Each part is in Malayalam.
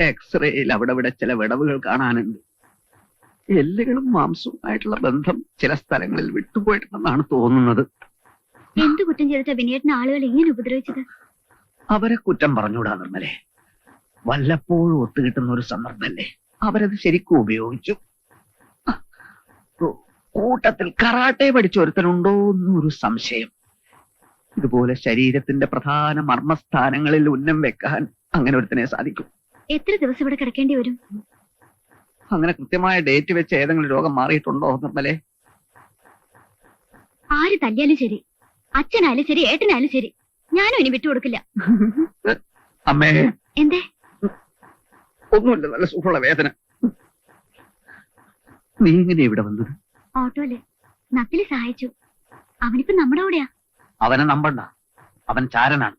എക്സ്റേയിൽ അവിടെ ഇവിടെ ചില വിടവുകൾ കാണാനുണ്ട്. എല്ലുകളും മാംസവും ആയിട്ടുള്ള ബന്ധം ചില സ്ഥലങ്ങളിൽ വിട്ടുപോയിട്ടുണ്ടെന്നാണ് തോന്നുന്നത്. എന്ത് കുറ്റം ചെയ്തിട്ട് വിനയേട്ടന് ആളുകൾ എങ്ങനെ ഉപദ്രവിച്ചത്? അവരെ കുറ്റം പറഞ്ഞുകൂടാ നിർമ്മലെ. വല്ലപ്പോഴും ഒത്തുകിട്ടുന്ന ഒരു സന്ദർഭല്ലേ. അവരത് ശരിക്കും ഉപയോഗിച്ചു. കൂട്ടത്തിൽ കറാട്ടെ പഠിച്ച ഒരുത്തനുണ്ടോ എന്നൊരു സംശയം. ഇതുപോലെ ശരീരത്തിന്റെ പ്രധാന മർമ്മസ്ഥാനങ്ങളിൽ ഉന്നം വെക്കാൻ അങ്ങനെ ഒരുത്തനെ സാധിക്കും. എത്ര ദിവസം ഇവിടെ കിടക്കേണ്ടി വരും? അങ്ങനെ കൃത്യമായ ഡേറ്റ് വെച്ച് ഏതെങ്കിലും രോഗം മാറിയിട്ടുണ്ടോ നിർമ്മലേ? ആര് തല്ലിയാലും ശരി അച്ഛനായാലും ശരി ഏട്ടനായാലും ശരി ഞാനും ഇനി വിട്ടുകൊടുക്കില്ല അമ്മേ. എന്തേ? ഒന്നുമില്ല നല്ല സുഖമുള്ള വേദന. നീ എങ്ങനെ ഇവിടെ വന്നത്? ഓട്ടോ അല്ലേ നത്തിലെ സഹായിച്ചു. അവനിപ്പോ നമ്മുടെ കൂടെയാ. അവനെ നമ്പണ്ട. അവൻ ചാരനാണ്.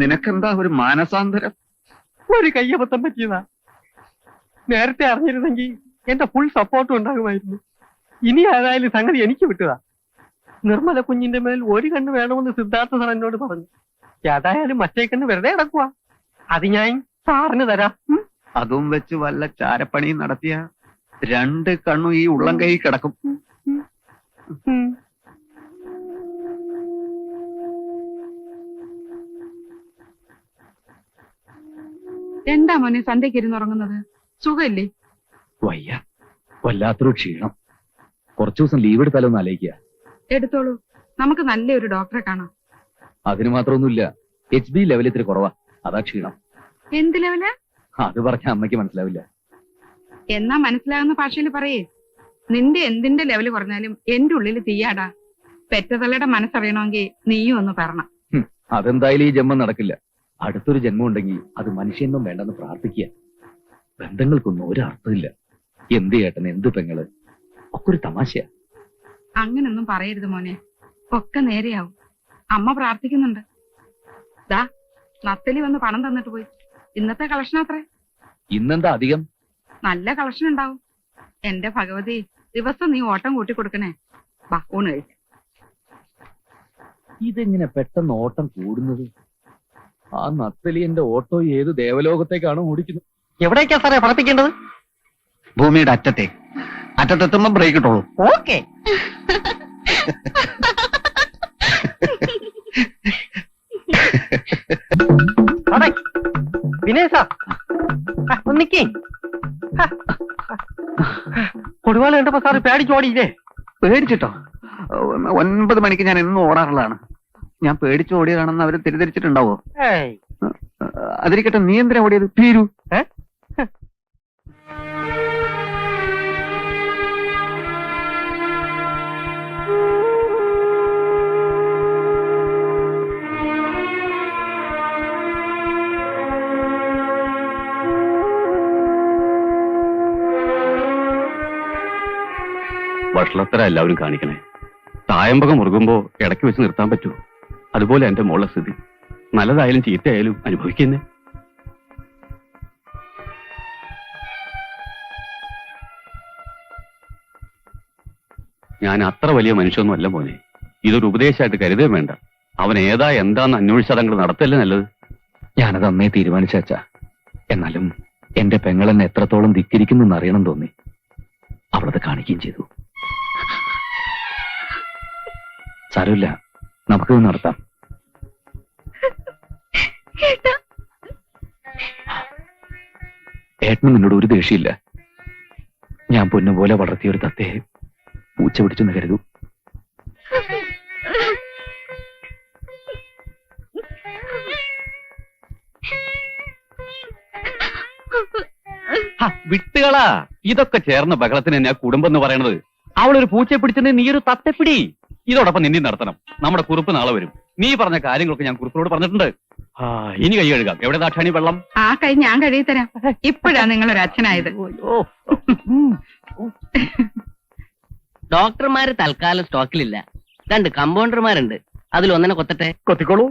നിനക്കെന്താ ഒരു മാനസാന്തരം? ഒരു കയ്യബദ്ധം പറ്റിയതാ. നേരത്തെ അറിഞ്ഞിരുന്നെങ്കിൽ എന്റെ ഫുൾ സപ്പോർട്ടും ഉണ്ടാകുമായിരുന്നു. ഇനി ഏതായാലും സംഗതി എനിക്ക് വിട്ടതാ. നിർമ്മല കുഞ്ഞിന്റെ മേൽ ഒരു കണ്ണ് വേണമെന്ന് സിദ്ധാർത്ഥ സാർ എന്നോട് പറഞ്ഞു. ഏതായാലും മറ്റേ കണ്ണ് വെറുതെ കിടക്കുക അത് ഞാൻ സാറിന് തരാം? അതും വെച്ച് വല്ല ചാരപ്പണിയും നടത്തിയ രണ്ട് കണ്ണും ഈ ഉള്ളം കൈ കിടക്കും. എന്താ മോനെ സന്ധ്യക്ക് ഇരുന്നുറങ്ങുന്നത് സുഖമില്ലേ? വയ്യ. വല്ലാത്തൊരു ക്ഷീണം. കുറച്ചു ദിവസം ലീവ് എടുത്താലോ ആലോചിക്കുക എടുത്തോളൂ. നമുക്ക് നല്ലൊരു ഡോക്ടറെ കാണാം. അതിന് മാത്രമൊന്നുമില്ല. എച്ച് ബി ലെവൽ ഇത്തിരി കുറവാ. അതാ ക്ഷീണം. എന്ത് ലെവല അത് പറഞ്ഞ അമ്മയ്ക്ക് മനസ്സിലാവില്ല. എന്നാ മനസ്സിലാകുന്ന ഭാഷയിൽ പറയേ. നിന്റെ എന്തിന്റെ ലെവൽ കുറഞ്ഞാലും എന്റെ ഉള്ളിൽ തീയാടാ. പെറ്റതള്ളയുടെ മനസ്സറിയണമെങ്കിൽ നീയും ഒന്ന് പറയണം. അതെന്തായാലും ഈ ജന്മം നടക്കില്ല. അടുത്തൊരു ജന്മം ഉണ്ടെങ്കിൽ അത് മനുഷ്യനും വേണ്ടെന്ന് പ്രാർത്ഥിക്കുക. ബന്ധങ്ങൾക്കൊന്നും ഒരു അർത്ഥമില്ല. എന്ത് ഏട്ടൻ എന്ത് പെങ്ങൾ? ഒക്കെ ഒരു തമാശയാ. അങ്ങനൊന്നും പറയരുത് മോനെ. ഒക്കെ നേരെയാവും. അമ്മ പ്രാർത്ഥിക്കുന്നുണ്ട്. ദാ നത്തലി വന്ന് പണം തന്നിട്ട് പോയി. ഇന്നത്തെ കളക്ഷൻ അത്രേ. ഇന്നെന്താ അധികം? നല്ല കളക്ഷൻ ഉണ്ടാവും. എന്റെ ഭഗവതി ദിവസം നീ ഓട്ടം കൂട്ടി കൊടുക്കണേ. വാ ഊണ് കഴിച്ചു ഇതെങ്ങനെ പെട്ടെന്ന് ഓട്ടം കൂടുന്നത്? ആ നത്തലി എന്റെ ഓട്ടോ ഏത് ദേവലോകത്തേക്കാണോ ഓടിക്കുന്നത്? എവിടേക്കാ സാറേ പറപ്പിക്കേണ്ടത്? ഭൂമിയുടെ അറ്റത്തെ. അറ്റത്തെത്തുമ്പോ ബ്രേക്ക് ഇട്ടോളൂ. ഓക്കെ. വിനയ സാർ. ഒന്നിക്കേ ആ. കൊടുവാൾ കണ്ടപ്പോ സാറ് പേടിച്ചോടിയില്ലേ പേടിച്ചിട്ടോ? ഒൻപത് മണിക്ക് ഞാൻ എന്നും ഓടാറുള്ളതാണ്. ഞാൻ പേടിച്ചു ഓടിയതാണെന്ന് അവർ തിരിതിരിച്ചിട്ടുണ്ടാവോ അതിരിക്കട്ടെ നീ എന്തിനാ ഓടിയത്? പീരു. ഏ? വഷളത്തര എല്ലാവരും കാണിക്കണേ. തായമ്പകം മുറുകുമ്പോ ഇടയ്ക്ക് വെച്ച് നിർത്താൻ പറ്റുമോ അതുപോലെ എന്റെ മോളെ സ്ഥിതി. നല്ലതായാലും ചീത്തയായാലും അനുഭവിക്കുന്നേ. ഞാൻ അത്ര വലിയ മനുഷ്യൊന്നും അല്ല മോനെ. ഇതൊരു ഉപദേശമായിട്ട് കരുതേ വേണ്ട. അവൻ ഏതാ എന്താന്ന് അന്വേഷിച്ചാൽ അങ്ങോട്ട് നടത്തല്ലേ നല്ലത്? ഞാനത് അന്നേ തീരുമാനിച്ച എന്നാലും എന്റെ പെങ്ങളെന്നെ എത്രത്തോളം ധിക്കരിക്കുന്നു എന്നറിയണം തോന്നി. അവളത് കാണിക്കുകയും ചെയ്തു. സാരമില്ല. നമുക്ക് നടത്താം. ഏട്ടാ. ഏട്ടന് നിന്നോട് ഒരു ദേഷ്യമില്ല. ഞാൻ പൊന്നുപോലെ വളർത്തിയ ഒരു തത്തയെ പൂച്ച പിടിച്ചെന്ന് കരുതൂ. ഹ, വിട്ടുകളാ. ഇതൊക്കെ ചേർന്ന ബഹളത്തിന് എന്നെ കുടുംബം എന്ന് പറയണത് അവളൊരു പൂച്ചയെ പിടിച്ചത് നീ ഒരു തത്തെപ്പിടി. ഇതോടൊപ്പം നിന്ദി നടത്തണം നമ്മുടെ കുറിപ്പ് നാളെ വരും. നീ പറഞ്ഞ കാര്യങ്ങളൊക്കെ ഞാൻ കുറിപ്പിനോട് പറഞ്ഞിട്ടുണ്ട്. ആ, ഇനി കൈ കഴുകാം. എവിടെ ദാക്ഷാണി വെള്ളം? ആ കൈ ഞാൻ കഴുകി തരാം. ഇപ്പോഴാ നിങ്ങൾ ഒരു അച്ഛനായത് ഡോക്ടർമാര് തൽക്കാലം സ്റ്റോക്കിലില്ല. രണ്ട് കമ്പൗണ്ടർമാരുണ്ട്. അതിൽ ഒന്നിനെ കൊത്തട്ടെ. കൊത്തിക്കോളൂ.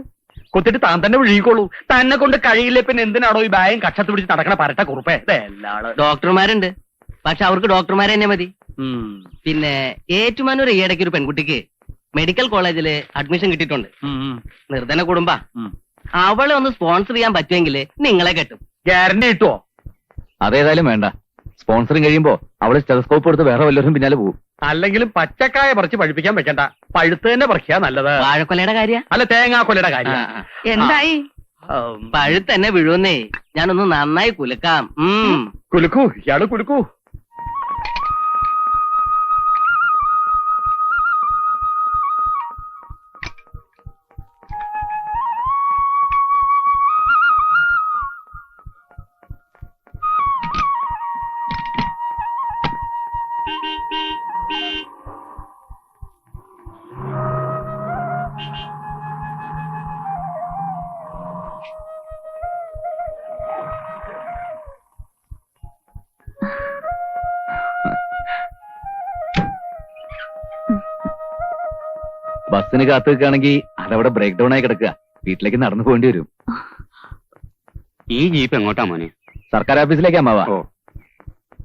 കൊത്തിട്ട് താൻ തന്നെ വിഴുകിക്കോളൂ തന്നെ കൊണ്ട് കഴിയില്ല പിന്നെ എന്തിനാണോ ഈ ബായം കക്ഷത്ത് പിടിച്ച് നടക്കണ പരട്ട കുറുപ്പേ? ഡോക്ടർമാരുണ്ട്. പക്ഷെ അവർക്ക് ഡോക്ടർമാരെ തന്നെ മതി പിന്നെ ഏറ്റുമാനൂർ ഈയിടയ്ക്ക് ഒരു പെൺകുട്ടിക്ക് മെഡിക്കൽ കോളേജിൽ അഡ്മിഷൻ കിട്ടിയിട്ടുണ്ട്. നിർധന കുടുംബ. അവളെ ഒന്ന് സ്പോൺസർ ചെയ്യാൻ പറ്റുമെങ്കിൽ നിങ്ങളെ കെട്ടും. ഗ്യാരണ്ടി കിട്ടുമോ അതേതായാലും വേണ്ട. സ്പോൺസറിങ് കഴിയുമ്പോ അവൾ സ്റ്റെലസ്കോപ്പ് എടുത്ത് വേറെ വല്ലവരും പിന്നാലെ പോകും അല്ലെങ്കിലും പച്ചക്കായ പറിച്ച് പഴിപ്പിക്കാൻ വെക്കണ്ട. പഴുത്ത് തന്നെ പറിക്കാ നല്ലത്. വാഴക്കൊലയുടെ കാര്യ? അല്ല തേങ്ങാക്കൊലയുടെ കാര്യം. എന്തായി? പഴുത്തന്നെ വീഴുന്നേ ഞാനൊന്ന് നന്നായി കുലുക്കാം. കുലുക്കൂ ഇയാൾ കുലുക്കൂ. ബസ്സിന് കാത്തു നിൽക്കുകയാണെങ്കിൽ അതവിടെ ബ്രേക്ക് ഡൗൺ ആയി കിടക്കുക. വീട്ടിലേക്ക് നടന്നു പോകേണ്ടി വരും. ഈ ജീപ്പ് എങ്ങോട്ടാ മോനെ? സർക്കാർ ഓഫീസിലേക്ക് അമ്മാവാ.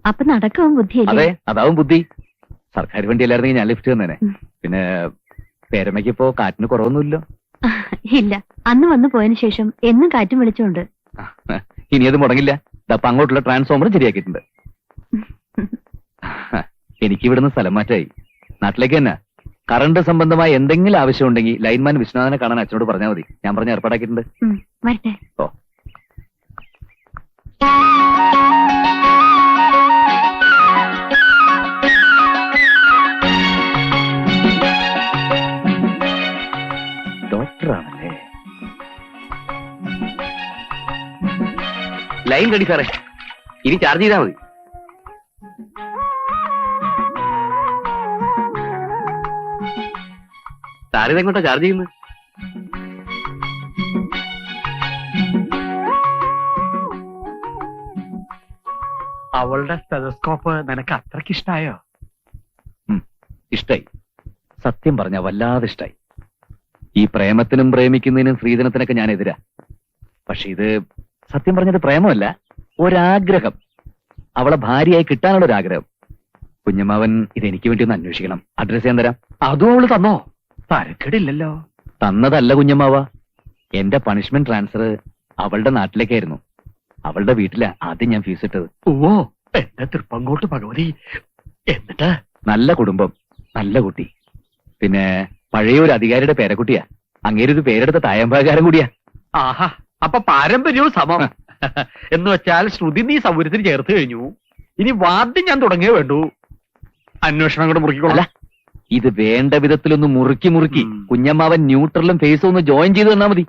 അപ്പൊ നടക്കാവും ബുദ്ധി അതെ അതാവും ബുദ്ധി. സർക്കാർ വണ്ടി അല്ലായിരുന്നെങ്കിൽ ഞാൻ ലിഫ്റ്റ് തന്നേനെ. പിന്നെ പേരമ്മയ്ക്ക് ഇപ്പോ കാറ്റിന് കുറവൊന്നുമില്ലോ. ഇല്ല. അന്ന് വന്നു പോയതിനു ശേഷം എന്നും കാറ്റും വിളിച്ചുണ്ട് ഇനി അത് മുടങ്ങില്ല. അപ്പൊ അങ്ങോട്ടുള്ള ട്രാൻസ്ഫോമർ ശരിയാക്കിയിട്ടുണ്ട്. എനിക്ക് ഇവിടുന്ന് സ്ഥലം മാറ്റായി. നാട്ടിലേക്ക് തന്നെ. കറണ്ട് സംബന്ധമായ എന്തെങ്കിലും ആവശ്യമുണ്ടെങ്കിൽ ലൈൻമാൻ വിശ്വനാഥനെ കാണാൻ അച്ഛനോട് പറഞ്ഞാൽ മതി. ഞാൻ പറഞ്ഞ ഏർപ്പാടാക്കിയിട്ടുണ്ട്. വരട്ടെ. ഓ. ഡോക്ടറാണല്ലേ? ലൈൻ കടി സാറേ. ഇനി ചാർജ് ചെയ്താൽ മതി. സാർ ഇതെങ്ങോട്ടാ ചാർജ് ചെയ്യുന്നത് അവളുടെ സ്റ്റെതസ്കോപ്പ് നിനക്ക് അത്രയ്ക്ക് ഇഷ്ടായോ? ഇഷ്ടായി. സത്യം പറഞ്ഞ വല്ലാതെ ഇഷ്ടായി. ഈ പ്രേമത്തിനും പ്രേമിക്കുന്നതിനും സ്ത്രീധനത്തിനൊക്കെ ഞാൻ എതിരാ. പക്ഷെ ഇത് സത്യം പറഞ്ഞത് പ്രേമമല്ല ഒരാഗ്രഹം. അവളെ ഭാര്യയായി കിട്ടാനുള്ള ഒരു ആഗ്രഹം കുഞ്ഞമ്മാവൻ ഇത് എനിക്ക് വേണ്ടി ഒന്ന് അന്വേഷിക്കണം. അഡ്രസ് ഞാൻ തരാം. അതും അവൾ തന്നോ? തരക്കേടില്ലല്ലോ തന്നതല്ല കുഞ്ഞമ്മാവ. എന്റെ പണിഷ്മെന്റ് ട്രാൻസ്ഫർ അവളുടെ നാട്ടിലേക്കായിരുന്നു. അവളുടെ വീട്ടിലാ ആദ്യം ഞാൻ ഫീസ് ഇട്ടത്. ഓ എന്റെ തൃപ്പങ്കോട്ട് ഭഗവതി. എന്നിട്ട്? നല്ല കുടുംബം നല്ല കുട്ടി. പിന്നെ പഴയ ഒരു അധികാരിയുടെ പേരക്കുട്ടിയാ. അങ്ങേര് ഒരു പേരെടുത്ത തായമ്പകാരം കൂടിയാ. ആഹാ അപ്പൊ പാരമ്പര്യവും സമം. എന്ന് വെച്ചാൽ ശ്രുതി നീ സൗകര്യത്തിന് ചേർത്ത് കഴിഞ്ഞു. ഇനി വാദ്യം ഞാൻ തുടങ്ങിയേ വേണ്ടു. അന്വേഷണം കൂടെ മുറുക്കിക്കൊള്ളാം ഇത് വേണ്ട വിധത്തിലൊന്ന് മുറുക്കി മുറുക്കി. കുഞ്ഞമ്മാവൻ ന്യൂട്രലും ഫേസും ഒന്ന് ജോയിൻ ചെയ്ത് തന്നാ മതി.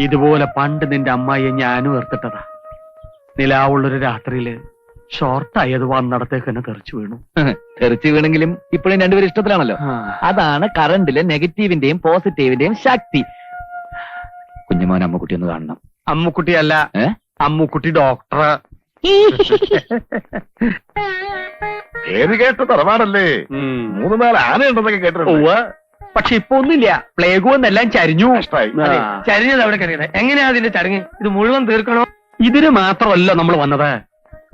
ഇതുപോലെ പണ്ട് നിന്റെ അമ്മായിയെ ഞാനും ഏർത്തിട്ടതാ നിലാവുള്ളൊരു രാത്രിയിൽ ഷോർട്ടായത് വന്നിടത്തേക്ക് തന്നെ തെറിച്ചു വീണു. തെറിച്ചു വീണെങ്കിലും ഇപ്പോഴും രണ്ടുപേരും ഇഷ്ടത്തിലാണല്ലോ. അതാണ് കറണ്ടിലെ നെഗറ്റീവിന്റെയും പോസിറ്റീവിന്റെയും ശക്തി. കുഞ്ഞുമോൻ അമ്മക്കുട്ടി ഒന്ന് കാണണം. അമ്മുക്കുട്ടി അല്ല അമ്മുക്കുട്ടി ഡോക്ടർ പേര് കേട്ട തറവാടല്ലേ? മൂന്ന് നാല് ആനയുണ്ടെന്നൊക്കെ കേട്ടിട്ടുണ്ട്. ഉവ്വ്. പക്ഷെ ഇപ്പൊ ഒന്നുമില്ല. പ്ലേഗ് എന്നെല്ലാം ചരിഞ്ഞു. ചരിഞ്ഞത് അവിടെ കഴിയണേ എങ്ങനെയാ അതിന്റെ ചടങ്ങ്? ഇത് മുഴുവൻ തീർക്കണോ? ഇതിന് മാത്രമല്ല നമ്മൾ വന്നത്.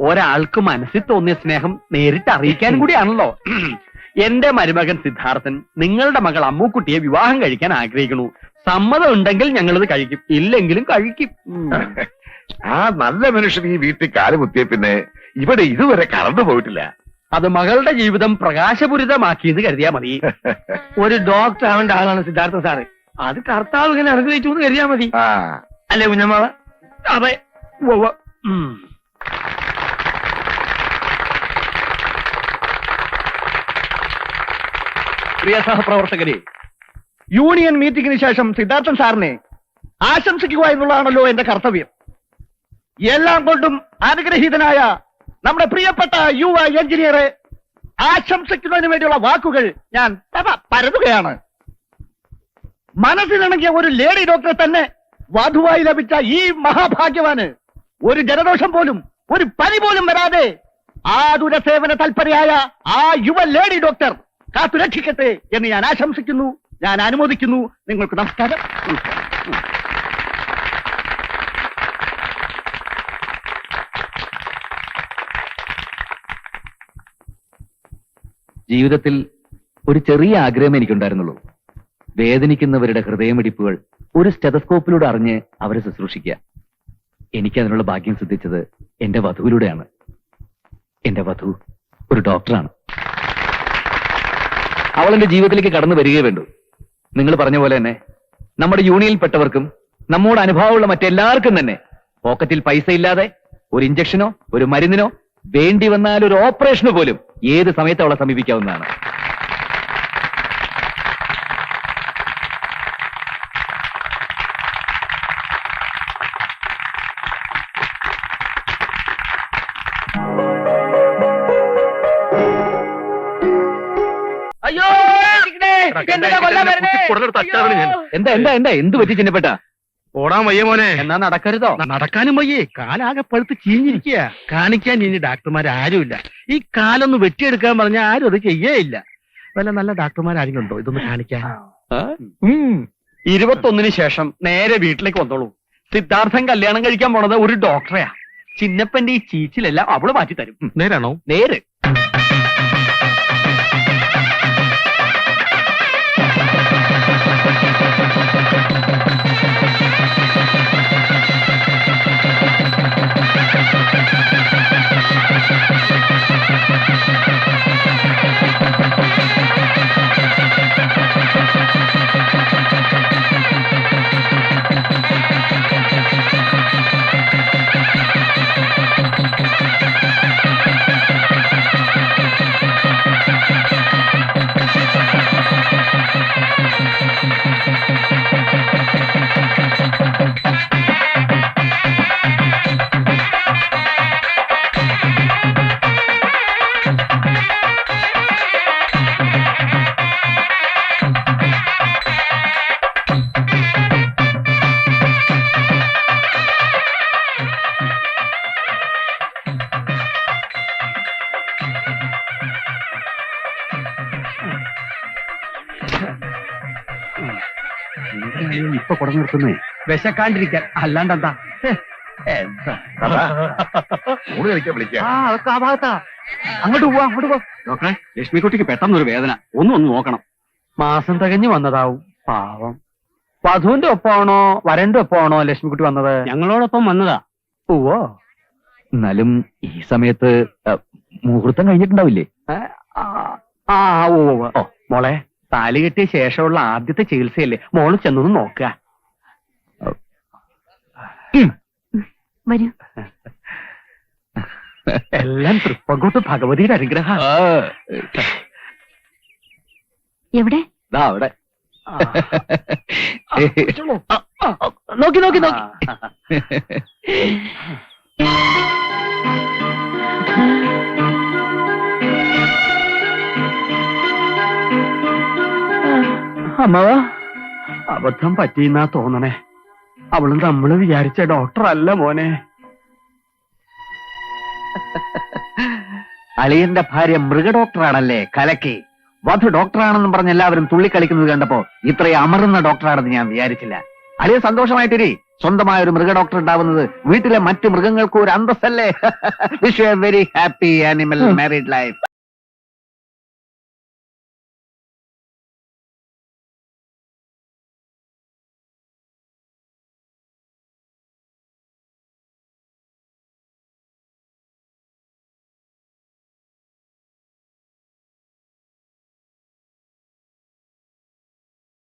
ഒരാൾക്ക് മനസ്സിൽ തോന്നിയ സ്നേഹം നേരിട്ട് അറിയിക്കാൻ കൂടിയാണല്ലോ. എന്റെ മരുമകൻ സിദ്ധാർത്ഥൻ നിങ്ങളുടെ മകൾ അമ്മുക്കുട്ടിയെ വിവാഹം കഴിക്കാൻ ആഗ്രഹിക്കുന്നു. സമ്മതം ഉണ്ടെങ്കിൽ ഞങ്ങളിത് കഴിക്കും. ഇല്ലെങ്കിലും കഴിക്കും. ആ നല്ല മനുഷ്യൻ ഈ വീട്ടിൽ കാലുകുത്തിയ പിന്നെ ഇവിടെ ഇതുവരെ കറന്നു പോയിട്ടില്ല. അത് മകളുടെ ജീവിതം പ്രകാശപൂരിതമാക്കിയെന്ന് കരുതിയാ മതി. ഒരു ഡോക്ടർ ആവേണ്ട ആളാണ് സിദ്ധാർത്ഥ സാറ്. അത് കർത്താവ് ഇങ്ങനെ അനുഗ്രഹിച്ചു എന്ന് കരുതിയാ മതി. ആ. അല്ലേ കുഞ്ഞമ്മ അതെ. ഉവ്വ്. ഉം. പ്രിയ സഹപ്രവർത്തകരെ യൂണിയൻ മീറ്റിംഗിന് ശേഷം സിദ്ധാർത്ഥൻ സാറിനെ ആശംസിക്കുക എന്നുള്ളതാണല്ലോ എന്റെ കർത്തവ്യം. എല്ലാം കൊണ്ടും അനുഗ്രഹീതനായ നമ്മുടെ പ്രിയപ്പെട്ട യുവ എഞ്ചിനീയറെ ആശംസിക്കുന്നതിന് വേണ്ടിയുള്ള വാക്കുകൾ ഞാൻ പരതുകയാണ്. മനസ്സിലിണങ്ങിയ ഒരു ലേഡി ഡോക്ടറെ തന്നെ വധുവായി ലഭിച്ച ഈ മഹാഭാഗ്യവാന് ഒരു ജനദോഷം പോലും ഒരു പനി പോലും വരാതെ ആതുര സേവന തൽപരയായ ആ യുവ ലേഡി ഡോക്ടർ കാത്തുരക്ഷിക്കട്ടെ എന്ന് ഞാൻ ആശംസിക്കുന്നു ഞാൻ അനുമോദിക്കുന്നു. നിങ്ങൾക്ക് നമസ്കാരം. ജീവിതത്തിൽ ഒരു ചെറിയ ആഗ്രഹം എനിക്കുണ്ടായിരുന്നുള്ളൂ. വേദനിക്കുന്നവരുടെ ഹൃദയമിടിപ്പുകൾ ഒരു സ്റ്റെതസ്കോപ്പിലൂടെ അറിഞ്ഞ് അവരെ ശുശ്രൂഷിക്കുക. എനിക്ക് അതിനുള്ള ഭാഗ്യം സിദ്ധിച്ചത് എന്റെ വധുവിലൂടെയാണ്. എന്റെ വധു ഒരു ഡോക്ടറാണ്. അവൾ എന്റെ ജീവിതത്തിലേക്ക് കടന്നു വരികയേ വേണ്ടു. നിങ്ങൾ പറഞ്ഞ പോലെ തന്നെ നമ്മുടെ യൂണിയനിൽപ്പെട്ടവർക്കും നമ്മോട് അനുഭവമുള്ള മറ്റെല്ലാവർക്കും തന്നെ പോക്കറ്റിൽ പൈസ ഇല്ലാതെ ഒരു ഇഞ്ചക്ഷനോ ഒരു മരുന്നിനോ വേണ്ടി വന്നാൽ ഒരു ഓപ്പറേഷന് പോലും ഏത് സമയത്ത് അവളെ സമീപിക്കാവുന്നതാണ്. എന്താ എന്താ? എന്ത് പറ്റി ചിന്നപ്പെട്ട? ഓടാൻ വയ്യ മോനെ. എന്നാ നടക്കരുതോ? നടക്കാനും വയ്യേ. കാലാകെ പഴുത്ത് ചീഞ്ഞിരിക്കുക കാണിക്കാൻ ഇനി ഡാക്ടർമാർ ആരുമില്ല. ഈ കാലൊന്ന് വെട്ടിയെടുക്കാൻ പറഞ്ഞാൽ ആരും അത് ചെയ്യേയില്ല. വല്ല നല്ല ഡാക്ടർമാർ ആരെങ്കിലും ഉണ്ടോ ഇതൊന്ന് കാണിക്കാൻ. ഇരുപത്തൊന്നിന് ശേഷം നേരെ വീട്ടിലേക്ക് വന്നോളൂ. സിദ്ധാർത്ഥൻ കല്യാണം കഴിക്കാൻ പോണത് ഒരു ഡോക്ടറെയാ. ചിന്നപ്പന്റെ ഈ ചീച്ചിലെല്ലാം അവൾ മാറ്റി തരും നേരാണോ? നേര്. ഇപ്പൊ കുട നിർത്തുന്നേ. വിശക്കാണ്ടിരിക്കാൻ. അല്ലാണ്ടെന്താ? അതൊക്കെ ആ ഭാഗത്താ. അങ്ങോട്ട് പോവാ അങ്ങോട്ട് പോവാ ഡോക്ടറെ ലക്ഷ്മിക്കുട്ടിക്ക് പെട്ടെന്നൊരു വേദന. ഒന്നും ഒന്ന് നോക്കണം. മാസം തികഞ്ഞു വന്നതാവും. പാവം. വധുവിന്റെ ഒപ്പമാണോ വരന്റെ ഒപ്പമാണോ ലക്ഷ്മിക്കുട്ടി വന്നത്? ഞങ്ങളോടൊപ്പം വന്നതാ. പോവോ എന്നാലും ഈ സമയത്ത് മുഹൂർത്തം കഴിഞ്ഞിട്ടുണ്ടാവില്ലേ? ആ ഓ മോളെ താലി കെട്ടിയ ശേഷമുള്ള ആദ്യത്തെ ചികിത്സയല്ലേ? മോൾ ചെന്നൊന്ന് നോക്കുക. വരൂ. എല്ലാം തൃപ്പങ്കോട്ട് ഭഗവതിയുടെ അനുഗ്രഹം. എവിടെ? ദാ അവിടെ. നോക്കി നോക്കി നോക്കി. അമ്മവ അബദ്ധം പറ്റിയെന്നാ തോന്നണേ. അവൾ നമ്മൾ വിചാരിച്ച ഡോക്ടർ അല്ല മോനെ. അളിയന്റെ ഭാര്യ മൃഗ ഡോക്ടറാണല്ലേ കലക്കി. വധു ഡോക്ടറാണെന്ന് പറഞ്ഞ് എല്ലാവരും തുള്ളിക്കളിക്കുന്നത് കണ്ടപ്പോ ഇത്രയും അമറുന്ന ഡോക്ടറാണെന്ന് ഞാൻ വിചാരിച്ചില്ല. അളിയ സന്തോഷമായിട്ടിരി. സ്വന്തമായ ഒരു മൃഗ ഡോക്ടർ ഉണ്ടാവുന്നത് വീട്ടിലെ മറ്റു മൃഗങ്ങൾക്ക് ഒരു അന്തസ്സല്ലേ? Wish very happy animal married life